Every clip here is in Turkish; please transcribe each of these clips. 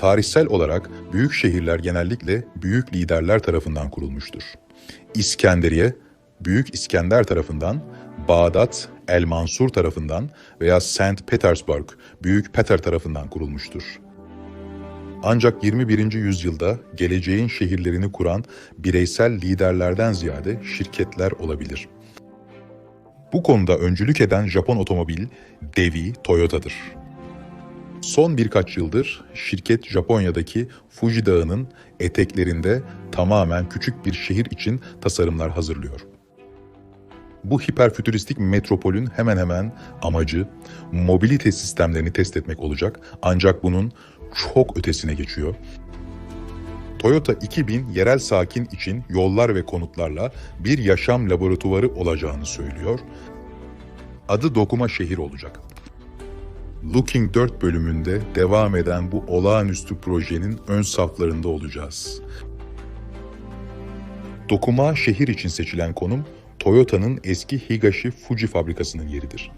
Tarihsel olarak büyük şehirler genellikle büyük liderler tarafından kurulmuştur. İskenderiye, Büyük İskender tarafından, Bağdat, El Mansur tarafından veya St. Petersburg, Büyük Peter tarafından kurulmuştur. Ancak 21. yüzyılda geleceğin şehirlerini kuran bireysel liderlerden ziyade şirketler olabilir. Bu konuda öncülük eden Japon otomobil devi Toyota'dır. Son birkaç yıldır şirket Japonya'daki Fuji Dağı'nın eteklerinde tamamen küçük bir şehir için tasarımlar hazırlıyor. Bu hiperfütüristik metropolün hemen hemen amacı mobilite sistemlerini test etmek olacak ancak bunun çok ötesine geçiyor. Toyota 2000 yerel sakin için yollar ve konutlarla bir yaşam laboratuvarı olacağını söylüyor. Adı dokuma şehir olacak. Looking 4 bölümünde devam eden bu olağanüstü projenin ön saflarında olacağız. Dokuma şehir için seçilen konum Toyota'nın eski Higashi Fuji fabrikasının yeridir.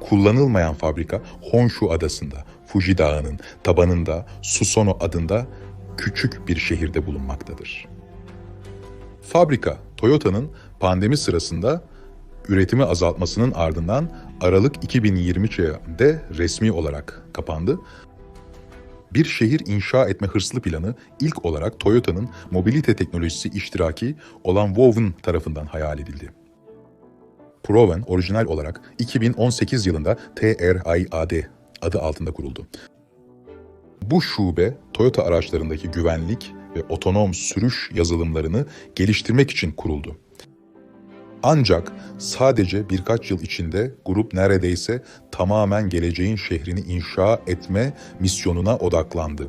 Kullanılmayan fabrika Honshu adasında, Fuji Dağı'nın tabanında Susono adında küçük bir şehirde bulunmaktadır. Fabrika, Toyota'nın pandemi sırasında üretimi azaltmasının ardından Aralık 2020'de resmi olarak kapandı. Bir şehir inşa etme hırslı planı ilk olarak Toyota'nın mobilite teknolojisi iştiraki olan Woven tarafından hayal edildi. Proven orijinal olarak 2018 yılında TRIAD adı altında kuruldu. Bu şube Toyota araçlarındaki güvenlik ve otonom sürüş yazılımlarını geliştirmek için kuruldu. Ancak sadece birkaç yıl içinde grup neredeyse tamamen geleceğin şehrini inşa etme misyonuna odaklandı.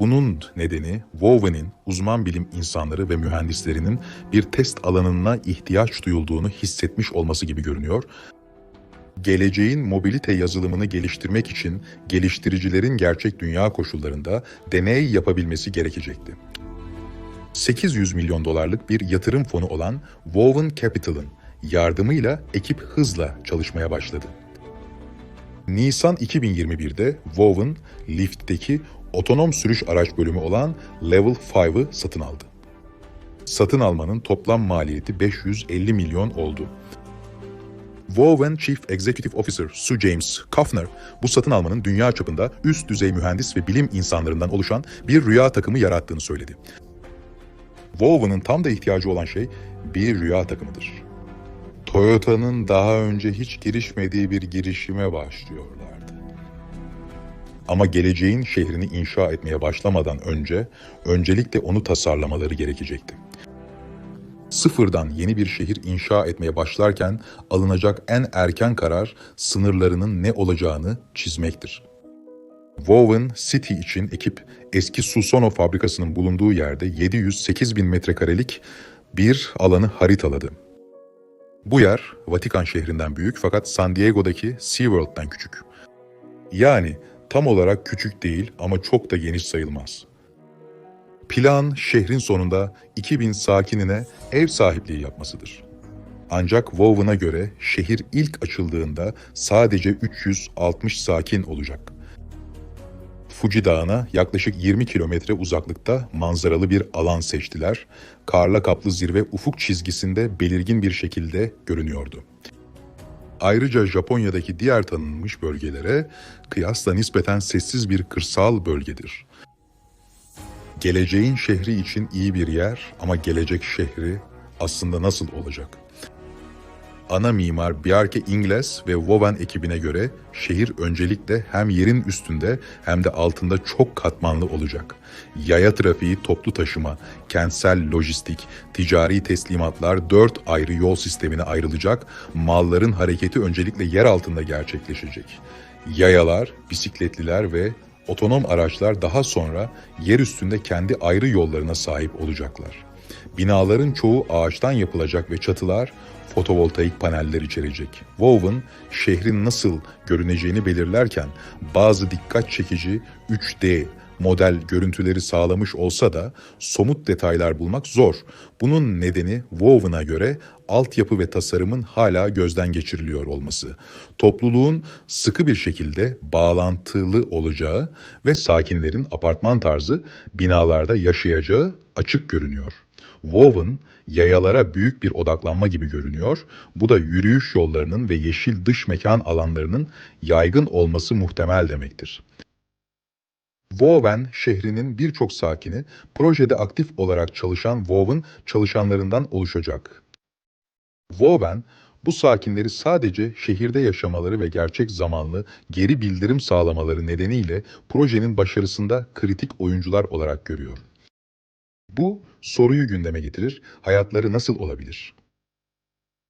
Bunun nedeni Woven'in uzman bilim insanları ve mühendislerinin bir test alanına ihtiyaç duyulduğunu hissetmiş olması gibi görünüyor. Geleceğin mobilite yazılımını geliştirmek için geliştiricilerin gerçek dünya koşullarında deney yapabilmesi gerekecekti. 800 milyon dolarlık bir yatırım fonu olan Woven Capital'ın yardımıyla ekip hızla çalışmaya başladı. Nisan 2021'de Woven, Lyft'teki otonom sürüş araç bölümü olan Level 5'ı satın aldı. Satın almanın toplam maliyeti 550 milyon oldu. Woven Chief Executive Officer Sue James Kaufner, bu satın almanın dünya çapında üst düzey mühendis ve bilim insanlarından oluşan bir rüya takımı yarattığını söyledi. Woven'ın tam da ihtiyacı olan şey bir rüya takımıdır. Toyota'nın daha önce hiç girişmediği bir girişime başlıyorlardı. Ama geleceğin şehrini inşa etmeye başlamadan önce öncelikle onu tasarlamaları gerekecekti. Sıfırdan yeni bir şehir inşa etmeye başlarken alınacak en erken karar sınırlarının ne olacağını çizmektir. Woven City için ekip eski Susono fabrikasının bulunduğu yerde 708 bin metrekarelik bir alanı haritaladı. Bu yer Vatikan şehrinden büyük fakat San Diego'daki SeaWorld'dan küçük. Yani tam olarak küçük değil ama çok da geniş sayılmaz. Plan şehrin sonunda 2000 sakinine ev sahipliği yapmasıdır. Ancak Woven'a göre şehir ilk açıldığında sadece 360 sakin olacak. Fuji Dağı'na yaklaşık 20 kilometre uzaklıkta manzaralı bir alan seçtiler. Karla kaplı zirve ufuk çizgisinde belirgin bir şekilde görünüyordu. Ayrıca Japonya'daki diğer tanınmış bölgelere kıyasla nispeten sessiz bir kırsal bölgedir. Geleceğin şehri için iyi bir yer ama gelecek şehri aslında nasıl olacak? Ana mimar Bjarke Ingles ve Woven ekibine göre şehir öncelikle hem yerin üstünde hem de altında çok katmanlı olacak. Yaya trafiği, toplu taşıma, kentsel lojistik, ticari teslimatlar dört ayrı yol sistemine ayrılacak, malların hareketi öncelikle yer altında gerçekleşecek. Yayalar, bisikletliler ve otonom araçlar daha sonra yer üstünde kendi ayrı yollarına sahip olacaklar. Binaların çoğu ağaçtan yapılacak ve çatılar fotovoltaik paneller içerecek. Woven, şehrin nasıl görüneceğini belirlerken bazı dikkat çekici 3D model görüntüleri sağlamış olsa da somut detaylar bulmak zor. Bunun nedeni Woven'a göre altyapı ve tasarımın hala gözden geçiriliyor olması. Topluluğun sıkı bir şekilde bağlantılı olacağı ve sakinlerin apartman tarzı binalarda yaşayacağı açık görünüyor. Woven yayalara büyük bir odaklanma gibi görünüyor. Bu da yürüyüş yollarının ve yeşil dış mekan alanlarının yaygın olması muhtemel demektir. Woven şehrinin birçok sakini projede aktif olarak çalışan Woven çalışanlarından oluşacak. Woven bu sakinleri sadece şehirde yaşamaları ve gerçek zamanlı geri bildirim sağlamaları nedeniyle projenin başarısında kritik oyuncular olarak görüyor. Bu soruyu gündeme getirir, hayatları nasıl olabilir?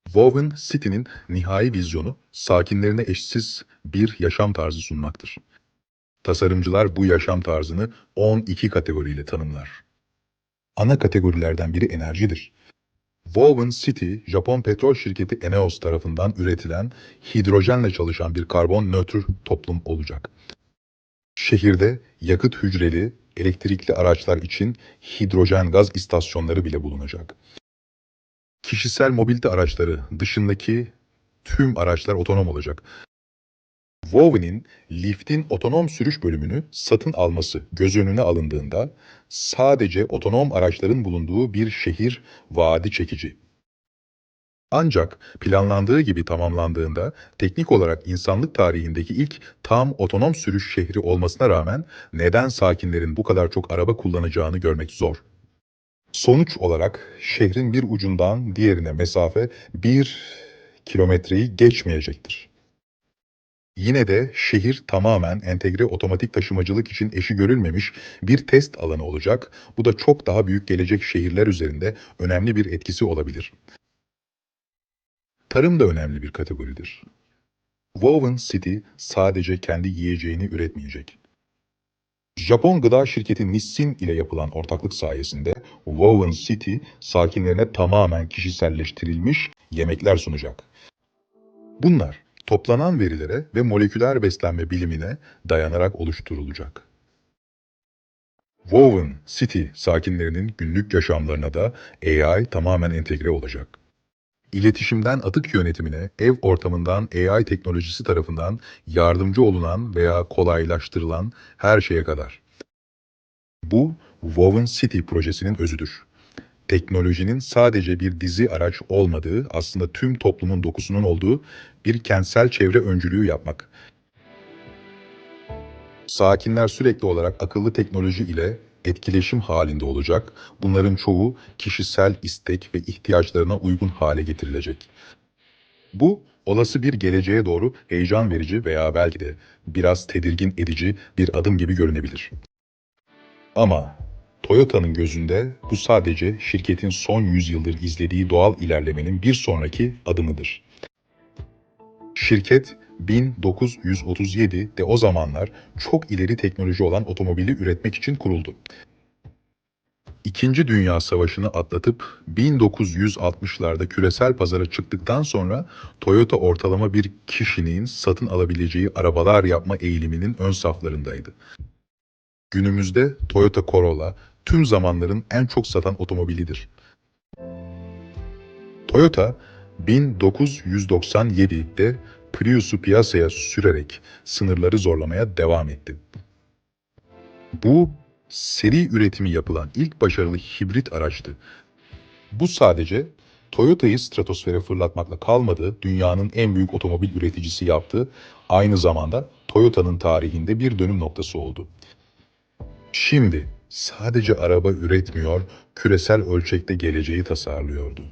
Woven City'nin nihai vizyonu sakinlerine eşsiz bir yaşam tarzı sunmaktır. Tasarımcılar bu yaşam tarzını 12 kategoriyle tanımlar. Ana kategorilerden biri enerjidir. Woven City, Japon petrol şirketi Eneos tarafından üretilen hidrojenle çalışan bir karbon nötr toplum olacak. Şehirde yakıt hücreli, elektrikli araçlar için hidrojen gaz istasyonları bile bulunacak. Kişisel mobilite araçları dışındaki tüm araçlar otonom olacak. Woven'in Lyft'in otonom sürüş bölümünü satın alması göz önüne alındığında sadece otonom araçların bulunduğu bir şehir vaadi çekici. Ancak planlandığı gibi tamamlandığında teknik olarak insanlık tarihindeki ilk tam otonom sürüş şehri olmasına rağmen neden sakinlerin bu kadar çok araba kullanacağını görmek zor. Sonuç olarak şehrin bir ucundan diğerine mesafe bir kilometreyi geçmeyecektir. Yine de şehir tamamen entegre otomatik taşımacılık için eşi görülmemiş bir test alanı olacak. Bu da çok daha büyük gelecek şehirler üzerinde önemli bir etkisi olabilir. Tarım da önemli bir kategoridir. Woven City sadece kendi yiyeceğini üretmeyecek. Japon gıda şirketi Nissin ile yapılan ortaklık sayesinde Woven City sakinlerine tamamen kişiselleştirilmiş yemekler sunacak. Bunlar toplanan verilere ve moleküler beslenme bilimine dayanarak oluşturulacak. Woven City sakinlerinin günlük yaşamlarına da AI tamamen entegre olacak. İletişimden atık yönetimine, ev ortamından AI teknolojisi tarafından yardımcı olunan veya kolaylaştırılan her şeye kadar. Bu, Woven City projesinin özüdür. Teknolojinin sadece bir dizi araç olmadığı, aslında tüm toplumun dokusunun olduğu bir kentsel çevre öncülüğü yapmak. Sakinler sürekli olarak akıllı teknoloji ile etkileşim halinde olacak. Bunların çoğu kişisel istek ve ihtiyaçlarına uygun hale getirilecek. Bu olası bir geleceğe doğru heyecan verici veya belki de biraz tedirgin edici bir adım gibi görünebilir. Ama Toyota'nın gözünde bu sadece şirketin son yüzyıldır izlediği doğal ilerlemenin bir sonraki adımıdır. Şirket 1937'de o zamanlar çok ileri teknoloji olan otomobili üretmek için kuruldu. İkinci Dünya Savaşı'nı atlatıp 1960'larda küresel pazara çıktıktan sonra Toyota ortalama bir kişinin satın alabileceği arabalar yapma eğiliminin ön saflarındaydı. Günümüzde Toyota Corolla tüm zamanların en çok satan otomobilidir. Toyota 1997'de Prius'u piyasaya sürerek sınırları zorlamaya devam etti. Bu seri üretimi yapılan ilk başarılı hibrit araçtı. Bu sadece Toyota'yı stratosfere fırlatmakla kalmadı, dünyanın en büyük otomobil üreticisi yaptı. Aynı zamanda Toyota'nın tarihinde bir dönüm noktası oldu. Şimdi sadece araba üretmiyor, küresel ölçekte geleceği tasarlıyordu.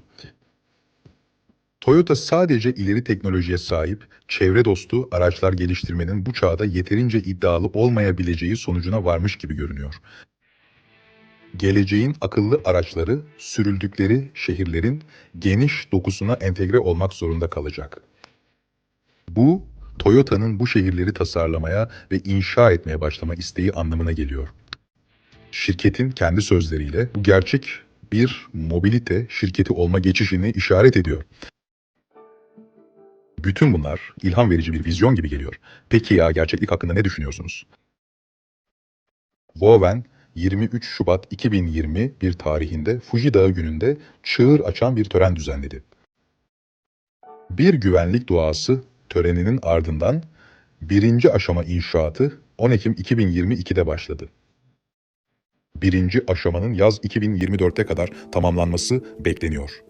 Toyota sadece ileri teknolojiye sahip, çevre dostu araçlar geliştirmenin bu çağda yeterince iddialı olmayabileceği sonucuna varmış gibi görünüyor. Geleceğin akıllı araçları sürüldükleri şehirlerin geniş dokusuna entegre olmak zorunda kalacak. Bu, Toyota'nın bu şehirleri tasarlamaya ve inşa etmeye başlama isteği anlamına geliyor. Şirketin kendi sözleriyle bu gerçek bir mobilite şirketi olma geçişini işaret ediyor. Bütün bunlar ilham verici bir vizyon gibi geliyor. Peki ya gerçeklik hakkında ne düşünüyorsunuz? Woven 23 Şubat 2021 tarihinde Fuji Dağı gününde çığır açan bir tören düzenledi. Bir güvenlik duası töreninin ardından birinci aşama inşaatı 10 Ekim 2022'de başladı. Birinci aşamanın yaz 2024'te kadar tamamlanması bekleniyor.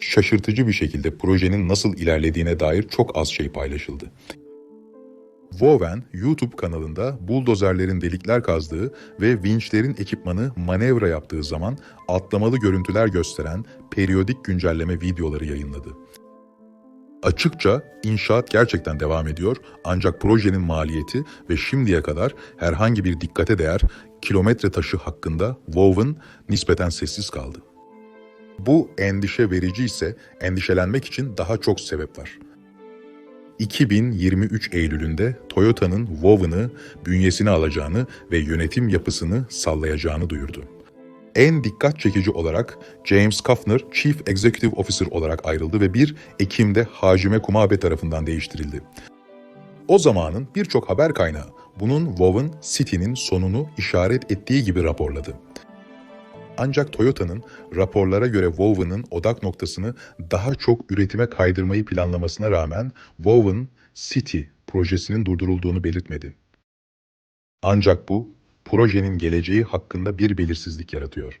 Şaşırtıcı bir şekilde projenin nasıl ilerlediğine dair çok az şey paylaşıldı. Woven, YouTube kanalında buldozerlerin delikler kazdığı ve vinçlerin ekipmanı manevra yaptığı zaman atlamalı görüntüler gösteren periyodik güncelleme videoları yayınladı. Açıkça inşaat gerçekten devam ediyor ancak projenin maliyeti ve şimdiye kadar herhangi bir dikkate değer kilometre taşı hakkında Woven nispeten sessiz kaldı. Bu endişe verici ise endişelenmek için daha çok sebep var. 2023 Eylül'ünde Toyota'nın Woven'ı bünyesine alacağını ve yönetim yapısını sallayacağını duyurdu. En dikkat çekici olarak James Kafner Chief Executive Officer olarak ayrıldı ve 1 Ekim'de Hacime Kumabe tarafından değiştirildi. O zamanın birçok haber kaynağı bunun Woven City'nin sonunu işaret ettiği gibi raporladı. Ancak Toyota'nın raporlara göre Woven'ın odak noktasını daha çok üretime kaydırmayı planlamasına rağmen Woven City projesinin durdurulduğunu belirtmedi. Ancak bu projenin geleceği hakkında bir belirsizlik yaratıyor.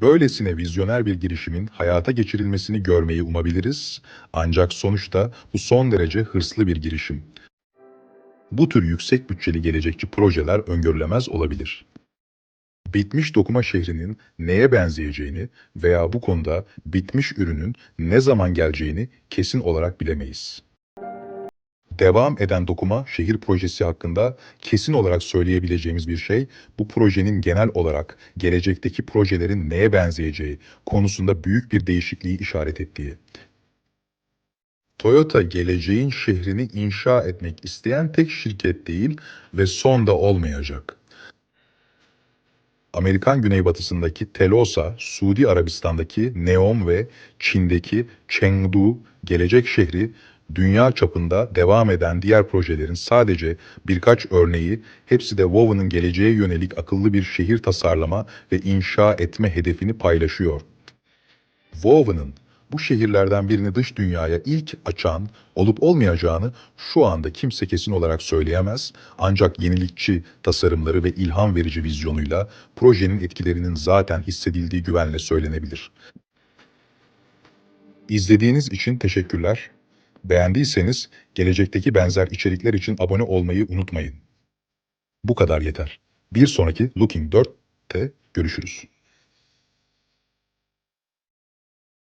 Böylesine vizyoner bir girişimin hayata geçirilmesini görmeyi umabiliriz ancak sonuçta bu son derece hırslı bir girişim. Bu tür yüksek bütçeli gelecekçi projeler öngörülemez olabilir bitmiş dokuma şehrinin neye benzeyeceğini veya bu konuda bitmiş ürünün ne zaman geleceğini kesin olarak bilemeyiz. Devam eden dokuma şehir projesi hakkında kesin olarak söyleyebileceğimiz bir şey bu projenin genel olarak gelecekteki projelerin neye benzeyeceği konusunda büyük bir değişikliği işaret ettiği. Toyota geleceğin şehrini inşa etmek isteyen tek şirket değil ve son da olmayacak. Amerikan güneybatısındaki Telosa, Suudi Arabistan'daki Neom ve Çin'deki Chengdu gelecek şehri dünya çapında devam eden diğer projelerin sadece birkaç örneği, hepsi de Woven'ın geleceğe yönelik akıllı bir şehir tasarlama ve inşa etme hedefini paylaşıyor. Woven'ın bu şehirlerden birini dış dünyaya ilk açan olup olmayacağını şu anda kimse kesin olarak söyleyemez. Ancak yenilikçi tasarımları ve ilham verici vizyonuyla projenin etkilerinin zaten hissedildiği güvenle söylenebilir. İzlediğiniz için teşekkürler. Beğendiyseniz gelecekteki benzer içerikler için abone olmayı unutmayın. Bu kadar yeter. Bir sonraki Looking 4'te görüşürüz.